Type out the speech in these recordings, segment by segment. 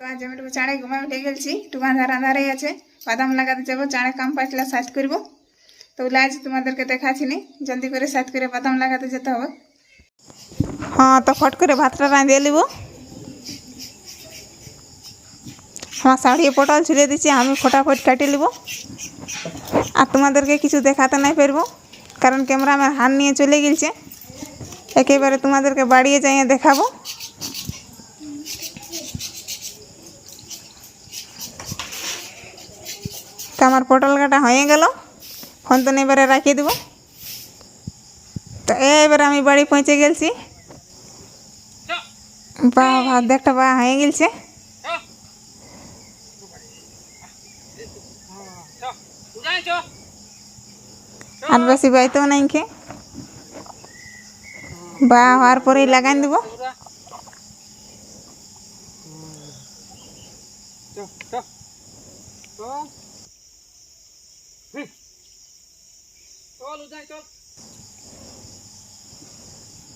তো আজ আমি একটু চাঁড়ে ঘুমাই উঠে গেছি, একটু আধার আধারে আছে, বাদাম লাগাতে যাব চাঁড়ে কাম পাটলা সাইজ করব। তো ওগুলো আজ তোমাদেরকে দেখাচ্ছি নি জলদি করে সাইজ করে বাদাম লাগাতে যেতে হবে। হ্যাঁ তো ফট করে ভাতটা রাঁধিয়ে নিব। আমার শাড়ি পটল ছিঁড়ে দিচ্ছি আমি ফটাফট কাটি নিব। আর তোমাদেরকে কিছু দেখাতে নাই পারব, কারণ ক্যামেরা আমার হাত নিয়ে চলে গেছে। একেবারে তোমাদেরকে বাড়িয়ে যাইয়ে দেখাবো। তো আমার পটল কাটা হয়ে গেল। ফোন তো এবারে রাখিয়ে দেবো। তো এবারে আমি বাড়ি পৌঁছে গেছি বা দেখটা বা হয়ে গেছে আর বেশি বাইতেও নাই খে বা হওয়ার পরেই লাগাই দেবো।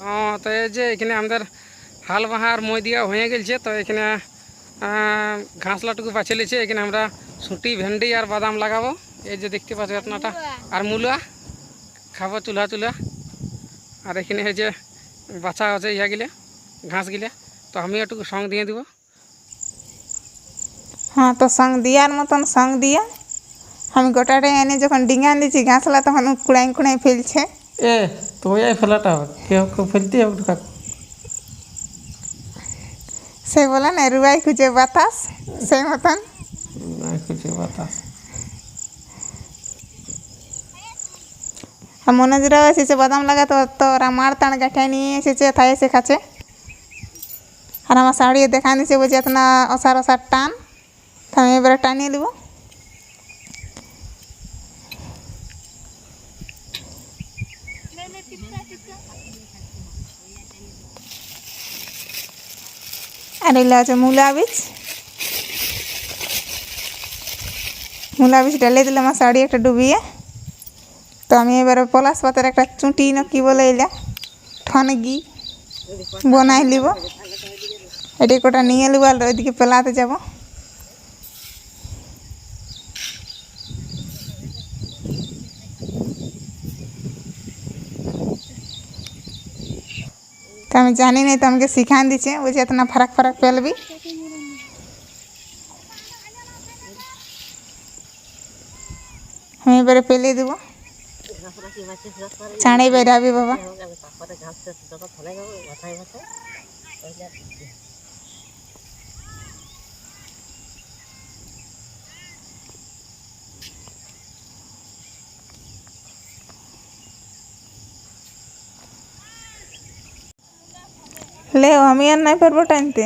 হ্যাঁ তো। এই যে এখানে আমাদের হাল বাহার মই দিয়া হয়ে গেছে তো এখানে আহ, ঘাসলাটুকু বাছে লিছে এখানে আমরা সুটি ভেন্ডি আর বাদাম লাগাবো। এই যে দেখতে পাচ্ছ আপনাটা আর মূলা খাব চুলা চুলা আর এখানে এই যে বাছা আছে ইয়া গিলে ঘাস গিলে তো আমি একটু সঙ্গ দিয়ে দিব। হ্যাঁ তো সঙ্গ দিয়ার মতন সঙ্গ দিয়া। আমি গোটাটা এনে যখন ডিঙা দিচ্ছি ঘাসলা তখন কুড়াই কুড়াই ফেলছে এ তো ওই ফেলাটা কেউ ফেলতে হবে সে বলে না রুয়াই খুঁজে বাতাস সেই মতন খুঁজে বাতাস আর মনোজরাও এসেছে বাদাম লাগাতে তো ওরা মার তাণ গাঠায় নিয়ে এসেছে তাই এসে খাচ্ছে আর আমার শাড়ি দেখা দিচ্ছে বলছে এত না অসার অসার টান তো আমি এবারে টানিয়ে দেবো আর এগুলো হচ্ছে মূলা বীজ মূলা বীজ ডালে দিলাম আমার শাড়ি একটা ডুবিয়ে। তো আমি এবারে পলাশ পাতার একটা চুঁটি না কি বলে এলা ঠনগি বনাই লিব। এটি কোটা নিয়ে লিব আর ওইদিকে পেলাতে যাব। তো আমি জানি না তো আমাকে শিখান দিচ্ছে বলছে এত না ফারাক ফারাক পেলবি আমি এবারে পেলে দেবো চাঁড়ে বেরাবি বাবা লে আমি আর নাই পারব টানতে।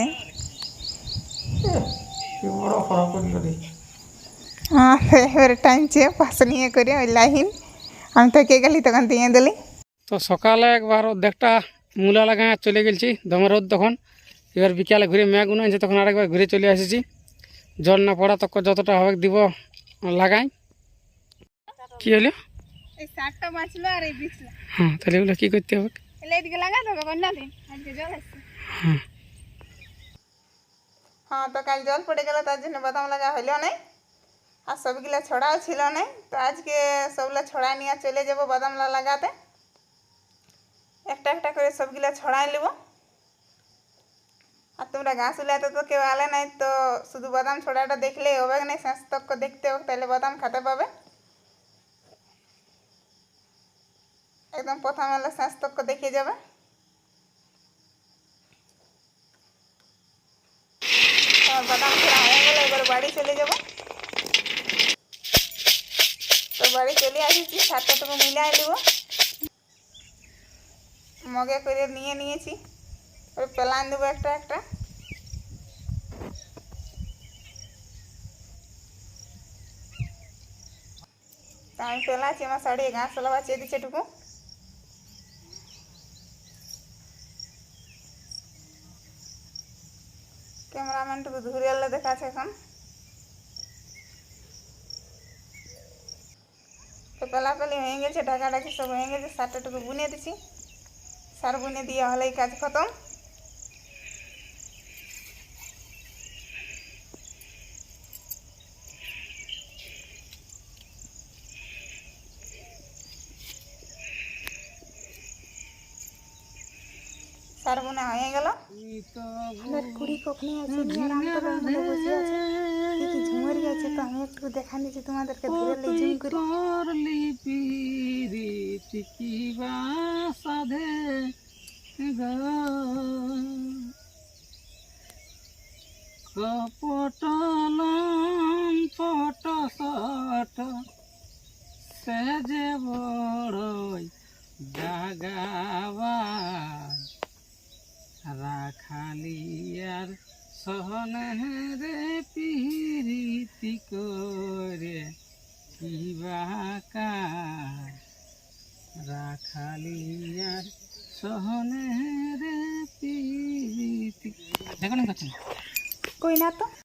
বড় খরাপ করি হ্যাঁ এবারে টানছে পাশ নিয়ে করে ওই লাইন। আমি তো কে গেলি তখন দিয়ে দিলি। তো সকালে একবার দেখটা মূলা লাগা চলে গেছি দমে রোদ তখন। এবার বিকালে ঘুরে মেঘ উনাইছে তখন আরেকবার ঘুরে চলে এসেছি জল না পড়া তখন যতটা হবে দিব লাগাই। কি হলো? হ্যাঁ তাহলে এগুলো কী করতে হবে? এদিকে লাগা তো হ্যাঁ। হ্যাঁ তো কাল জল পড়ে গেল, তার জন্য বাদাম লাগা হইল নাই। আর সবগুলা ছড়াও ছিল নাই। তো আজকে সবগুলা ছড়াই নিয়ে চলে যাব বাদামলা লাগাতে। একটা একটা করে সবগুলা ছড়াই নেব। আর তোমরা ঘাস উলাতে তো কেউ আলে নাই, তো শুধু বাদাম ছড়াটা দেখলে হবে না শেষ দেখতে হোক তাহলে বাদাম খেতে পাবে। একদম প্রথম হলে শেষ দেখিয়ে যাবে তোমার বাদাম ছোড়া হয়ে গেলে এবার বাড়ি চলে যাব। তো বাড়ি চলে আসিছি সাতটাটুকু মিলাই দেবো। মগে করে নিয়ে নিয়েছি। ওই পেলান দেবো একটা একটা। তা আমি পেলাছি আমার শাড়ি ঘাস লাবা চেয়ে দিচ্ছে টুকু। ক্যামেরাম্যানটুকু ঘুরে এলে দেখাচ্ছে এখন। পেলাপেলি হয়ে গেছে ঢাকা ঢাকাঢাকি সব হয়ে গেছে সারটাটুকু বুনে দিছি। সার বুনে দিয়ে হলে এই কাজ খতম। সার বোনা হয়ে গেল। কুড়ি কখনো আছে তো আমি একটু দেখা নিচ্ছি তোমাদেরকে ধরে লে ঝুম করে। করলি পিরিতি কিবা সাধে গো। পট সট সেজে বড়ই জাগাবান রাখালিয়ার সহনে পিরিতি করে কিবা কার? রাখালিয়ার সহনে রে প্রীতি। দেখো না করছেন কই না তো?